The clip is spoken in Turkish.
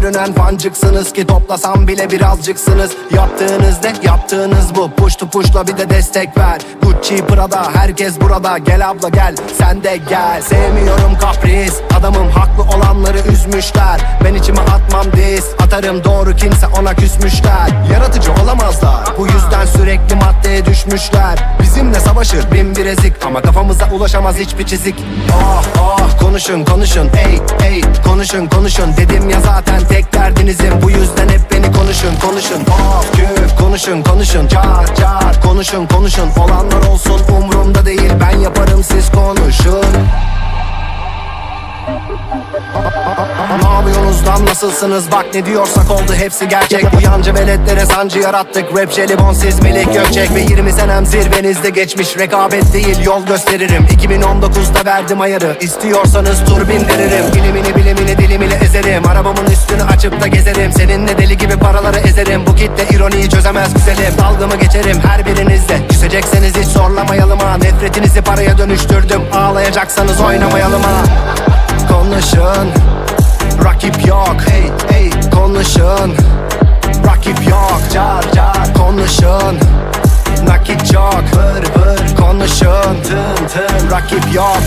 Görünen fancıksınız ki toplasam bile birazcıksınız. Yaptığınız ne? Yaptığınız bu. Push to pushla bir de destek ver. Gucci Prada herkes burada. Gel abla gel sen de gel. Sevmiyorum kapris. Adamım haklı olanları üzmüşler. Ben içime atmam diz Atarım doğru kimse ona küsmüşler. Yaratıcı olamazlar. Bu yüzden sürekli maddeye düşmüşler. Bizimle savaşır bin bir ezik Ama kafamıza ulaşamaz hiçbir çizik. Ah ah konuşun konuşun. Ey ey konuşun konuşun. Dedim ya zaten tek derdinizim. Bu yüzden hep beni konuşun konuşun. Of küf konuşun konuşun. Car car konuşun konuşun. Olanlar olsun umurumda değil. Ben yaparım siz konuşun ne yapıyorsunuz lan nasılsınız? Bak ne diyorsak oldu hepsi gerçek. Bu yancı veletlere sancı yarattık. Rap jelibon siz melek gökçek Ve 20 senem zirvenizde geçmiş. Rekabet değil yol gösteririm. 2019'da verdim ayarı. İstiyorsanız turbin veririm Bilimini bilimini dilim ile ezerim. Arabamın üstünü açıp da gezerim. Seninle deli gibi paraları ezerim. Bu kitle ironiyi çözemez güzelim. Dalgamı geçerim her birinizde Küsecekseniz hiç zorlamayalım ha. Nefretinizi paraya dönüştürdüm. Ağlayacaksanız oynamayalım ha Konuşun Rakip yok. Hey hey konuşun. Rakip yok. Car car. Konuşun. Nakit çok vır vır. Konuşun. Tın tın. Rakip yok